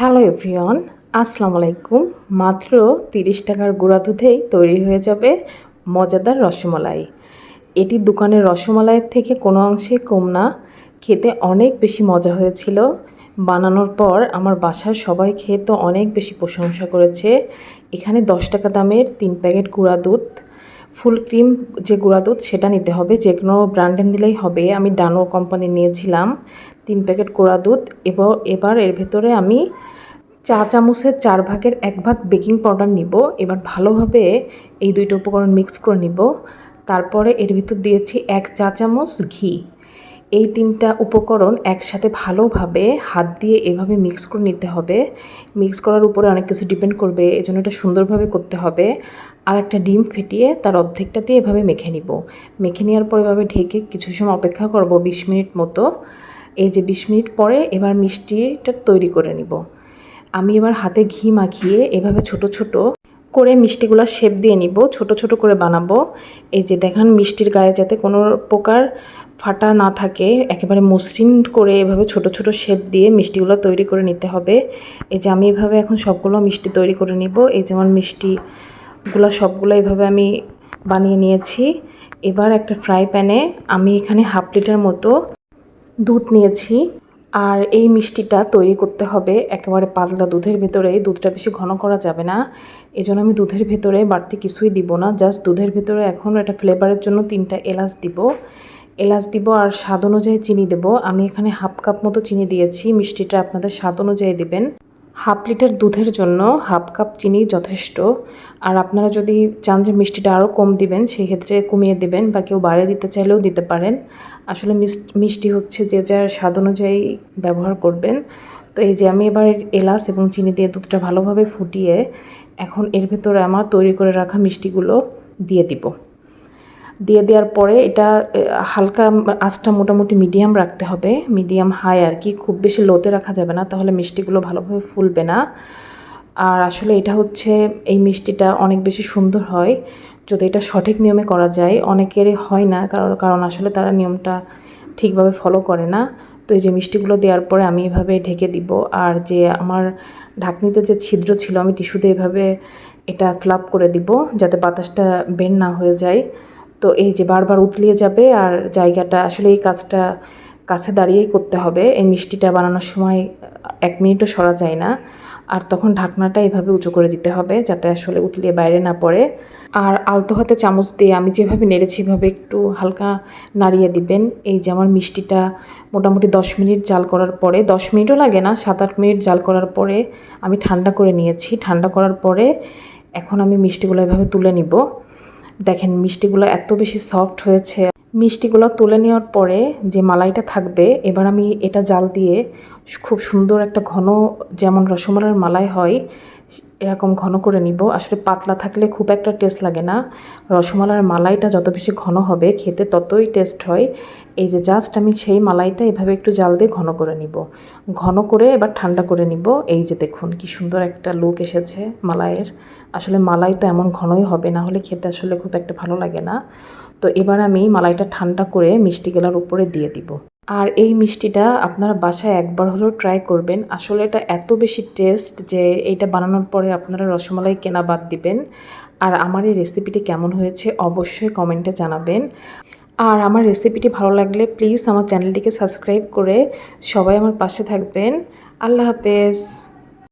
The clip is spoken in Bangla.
হ্যালো এভরিওয়ান, আসসালামু আলাইকুম। মাত্র তিরিশ টাকার গুঁড়া দুধেই তৈরি হয়ে যাবে মজাদার রসমালাই। এটি দোকানের রসমালাইয়ের থেকে কোনো অংশে কম না। খেতে অনেক বেশি মজা হয়েছিল। বানানোর পর আমার বাসার সবাই খেয়ে তো অনেক বেশি প্রশংসা করেছে। এখানে দশ টাকা দামের তিন প্যাকেট গুঁড়া দুধ ফুল ক্রিম যে গুঁড়া দুধ সেটা নিতে হবে, যে কোনো ব্র্যান্ডের নিলেই হবে। আমি ডানো কোম্পানি নিয়েছিলাম তিন প্যাকেট গুঁড়া দুধ। এবার এবার এর ভেতরে আমি চা চামচের চার ভাগের এক ভাগ বেকিং পাউডার নিব। এবার ভালোভাবে এই দুইটা উপকরণ মিক্স করে নিব। তারপরে এর ভিতর দিয়েছি এক চা চামচ ঘি। এই তিনটা উপকরণ একসাথে ভালোভাবে হাত দিয়ে এভাবে মিক্স করে নিতে হবে। মিক্স করার উপরে অনেক কিছু ডিপেন্ড করবে, এজন্য এটা সুন্দরভাবে করতে হবে। আর একটা ডিম ফেটিয়ে তার অর্ধেকটা দিয়ে এভাবে মেখে নিব। মেখে নেওয়ার পর এভাবে ঢেকে কিছু সময় অপেক্ষা করব বিশ মিনিট মতো। এই যে বিশ মিনিট পরে এবার মিষ্টিটা তৈরি করে নিব। আমি এবার হাতে ঘি মাখিয়ে এভাবে ছোট ছোট করে মিষ্টিগুলো শেপ দিয়ে নিব, ছোট ছোট করে বানাবো। এই যে দেখান মিষ্টির গায়ে যাতে কোনো প্রকার ফাটা না থাকে, একেবারে মসৃণ করে এভাবে ছোট ছোট শেপ দিয়ে মিষ্টিগুলো তৈরি করে নিতে হবে। এই যে আমি এভাবে এখন সবগুলো মিষ্টি তৈরি করে নিব। এই যেমন মিষ্টিগুলো সবগুলো এভাবে আমি বানিয়ে নিয়েছি। এবার একটা ফ্রাই প্যানে আমি এখানে হাফ লিটার মতো দুধ নিয়েছি। আর এই মিষ্টিটা তৈরি করতে হবে একেবারে পাতলা দুধের ভেতরে। দুধটা বেশি ঘন করা যাবে না। এজন্য আমি দুধের ভেতরে বাড়তি কিছুই দিব না। জাস্ট দুধের ভেতরে এখন একটা ফ্লেভারের জন্য তিনটা এলাচ দিব। এলাচ দিব আর স্বাদ অনুযায়ী চিনি দেব। আমি এখানে হাফ কাপ মতো চিনি দিয়েছি। মিষ্টিটা আপনাদের স্বাদ অনুযায়ী দিবেন। হাফ লিটার দুধের জন্য হাফ কাপ চিনি যথেষ্ট। আর আপনারা যদি চান যে মিষ্টিটা আরও কম দিবেন সেই ক্ষেত্রে কমিয়ে দেবেন বা কেউ বাড়িয়ে দিতে চাইলেও দিতে পারেন। আসলে মিষ্টি হচ্ছে যে যার স্বাদ অনুযায়ী ব্যবহার করবেন। তো এই যে আমি এবার এলাচ এবং চিনি দিয়ে দুধটা ভালোভাবে ফুটিয়ে এখন এর ভেতরে আমার তৈরি করে রাখা মিষ্টিগুলো দিয়ে দিব। দিয়ে দেওয়ার পরে এটা হালকা আঁচটা মোটামুটি মিডিয়াম রাখতে হবে। মিডিয়াম হাই আর কি, খুব বেশি লোতে রাখা যাবে না, তাহলে মিষ্টিগুলো ভালোভাবে ফুলবে না। আর আসলে এটা হচ্ছে, এই মিষ্টিটা অনেক বেশি সুন্দর হয়। যদি এটা সঠিক নিয়মে করা যায়, অনেকেরই হয় না, কারণ কারণ আসলে তারা নিয়মটা ঠিকভাবে ফলো করে না। তো এই যে মিষ্টিগুলো দেওয়ার পরে আমি এভাবে ঢেকে দিব। আর যে আমার ঢাকনিতে যে ছিদ্র ছিল, আমি টিস্যুতে এভাবে এটা ফ্লাপ করে দিব, যাতে বাতাসটা বের না হয়ে যায়। তো এই যে বারবার উতলিয়ে যাবে আর জায়গাটা আসলে এই কাজটা কাছে দাঁড়িয়েই করতে হবে। এই মিষ্টিটা বানানোর সময় এক মিনিটও সরা যায় না। আর তখন ঢাকনাটা এভাবে উঁচু করে দিতে হবে যাতে আসলে উতলিয়ে বাইরে না পড়ে। আর আলতো হাতে চামচ দিয়ে আমি যেভাবে নেড়েছি এভাবে একটু হালকা নাড়িয়ে দিবেন। এই যে আমার মিষ্টিটা মোটামুটি দশ মিনিট জাল করার পরে, দশ মিনিটও লাগে না, সাত আট মিনিট জাল করার পরে আমি ঠান্ডা করে নিয়েছি। ঠান্ডা করার পরে এখন আমি মিষ্টিগুলো এভাবে তুলে নিব। দেখেন মিষ্টিগুলো এত বেশি সফট হয়েছে। মিষ্টিগুলো তুলে নেওয়ার পরে যে মালাইটা থাকবে, এবার আমি এটা জাল দিয়ে খুব সুন্দর একটা ঘন যেমন রসমালাইয়ের মালাই হয়, এরকম ঘন করে নিব। আসলে পাতলা থাকলে খুব একটা টেস্ট লাগে না। রসমালাইয়ের মালাইটা যত বেশি ঘন হবে, খেতে ততই টেস্ট হয়। এই যে জাস্ট আমি সেই মালাইটা এভাবে একটু জাল দিয়ে ঘন করে নিব। ঘন করে এবার ঠান্ডা করে নিব। এই যে দেখুন কি সুন্দর একটা লুক এসেছে মালাইয়ের। আসলে মালাই তো এমন ঘনই হবে, না হলে খেতে আসলে খুব একটা ভালো লাগে না। তো এবার আমি মালাইটা ঠান্ডা করে মিষ্টি গেলার উপরে দিয়ে দিব। আর এই মিষ্টিটা আপনারা বাসায় একবার হলেও ট্রাই করবেন। আসলে এটা এত বেশি টেস্ট যে এইটা বানানোর পরে আপনারা রসমালাই কেনা বাদ দিবেন। আর আমার এই রেসিপিটি কেমন হয়েছে অবশ্যই কমেন্টে জানাবেন। আর আমার রেসিপিটি ভালো লাগলে প্লিজ আমার চ্যানেলটিকে সাবস্ক্রাইব করে সবাই আমার পাশে থাকবেন। আল্লাহ হাফেজ।